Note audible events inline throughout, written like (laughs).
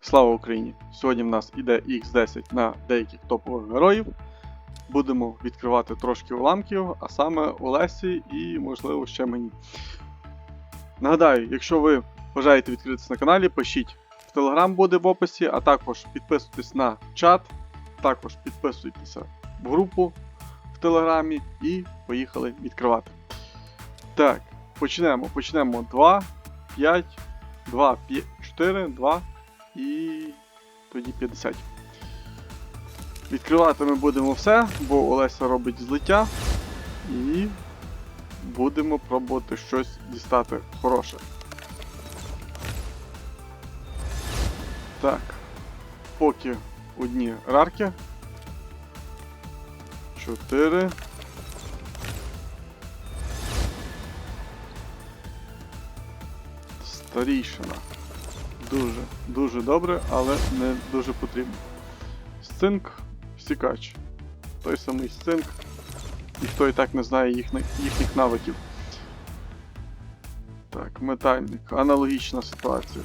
Слава Україні! Сьогодні в нас іде X10 на деяких топових героїв. Будемо відкривати трошки уламків, а саме Олесі і, можливо, ще мені. Нагадаю, якщо ви бажаєте відкритися на каналі, пишіть. В Телеграм буде в описі, а також підписуйтесь на чат, також підписуйтеся в групу Телеграмі і поїхали відкривати. Так, почнемо. Почнемо 2, 5, 2, 5, 4, 2 і тоді 50. Відкривати ми будемо все, бо Олеся робить злиття. І будемо пробувати щось дістати хороше. Так. Поки одні рарки. 4. Старішина. Дуже, дуже добре, але не дуже потрібно. Сцинк, стікач. Той самий сцинк. Ніхто і так не знає їхніх навиків. Так, метальник. Аналогічна ситуація.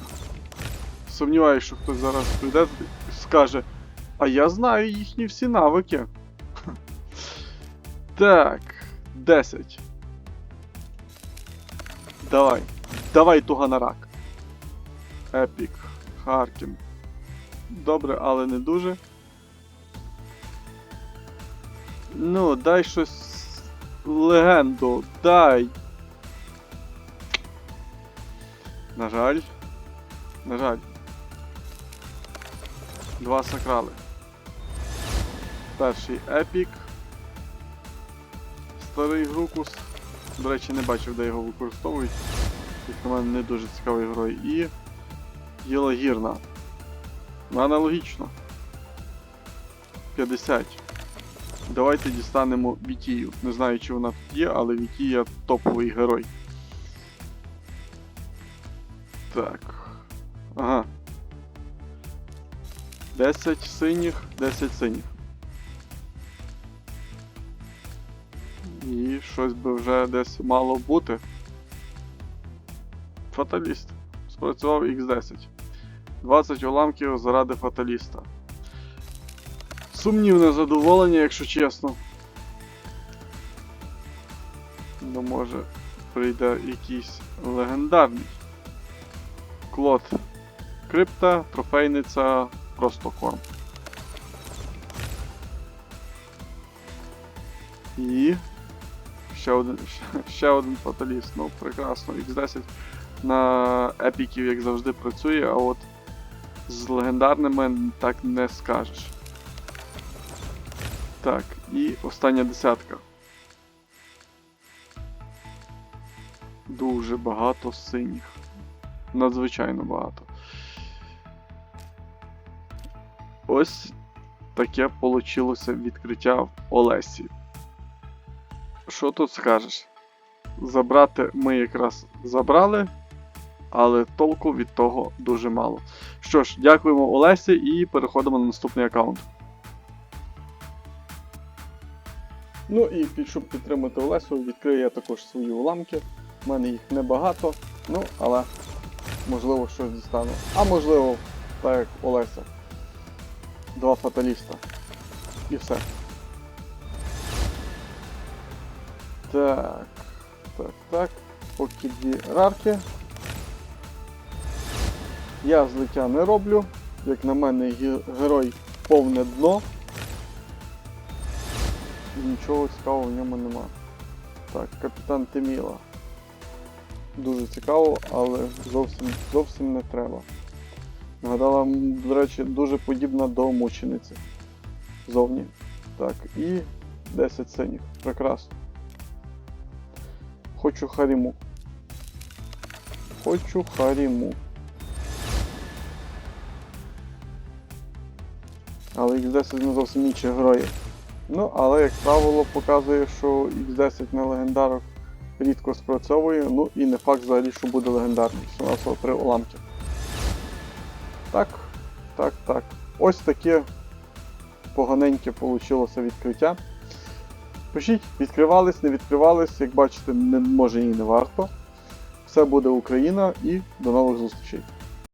Сумніваюся, що хтось зараз прийде і скаже. А я знаю їхні всі навики. Так, 10. Давай. Давай туганарак. Епік, Харкін. Добре, але не дуже. Ну, дай щось легенду, дай. На жаль. На жаль. Два сакрали. Перший епік. Старий Грукус. До речі, не бачив, де його використовують. Як на мене не дуже цікавий герой. І. Єлагірна. Аналогічно. 50. Давайте дістанемо Вітію. Не знаю, чи вона тут є, але Вітія топовий герой. Так. Ага. 10 синіх, 10 синіх. Щось би вже десь мало бути. Фаталіст. Спрацював X10. 20 уламків заради фаталіста. Сумнівне задоволення, якщо чесно. Ну, може, прийде якийсь легендарний. Клод. Крипта, трофейниця, просто корм. І. Ще один, (laughs) ще, один фаталіст. Ну, прекрасно. X10 на епіків, як завжди, працює, а от з легендарними так не скажеш. Так, і остання десятка. Дуже багато синіх. Надзвичайно багато. Ось таке получилося відкриття в Олесі. Що тут скажеш? Забрати ми якраз забрали, але толку від того дуже мало. Що ж, дякуємо Олесі і переходимо на наступний аккаунт. Ну і щоб підтримати Олесю, відкрию я також свої уламки. У мене їх небагато, ну, але можливо щось дістану. А можливо, так як Олеся. Два фаталіста. І все. Так. Так, так. Поки рарки. Я злиття не роблю. Як на мене, герой повне дно. Нічого цікавого в ньому нема. Так, капітан Теміла. Дуже цікаво, але зовсім зовсім не треба. Нагадала, до речі, дуже подібна до мучениці. Зовні. Так, і 10 синіх. Прекрасно. Хочу Харіму. Хочу Харіму. Але X10 не зовсім інші герої. Ну, але, як правило, показує, що X10 на легендарах рідко спрацьовує, ну і не факт взагалі, що буде легендарний. Що у нас три уламки. Так, так, так. Ось таке поганеньке вийшло відкриття. Пишіть, відкривались, не відкривались, як бачите, не може і не варто. Все буде Україна і до нових зустрічей.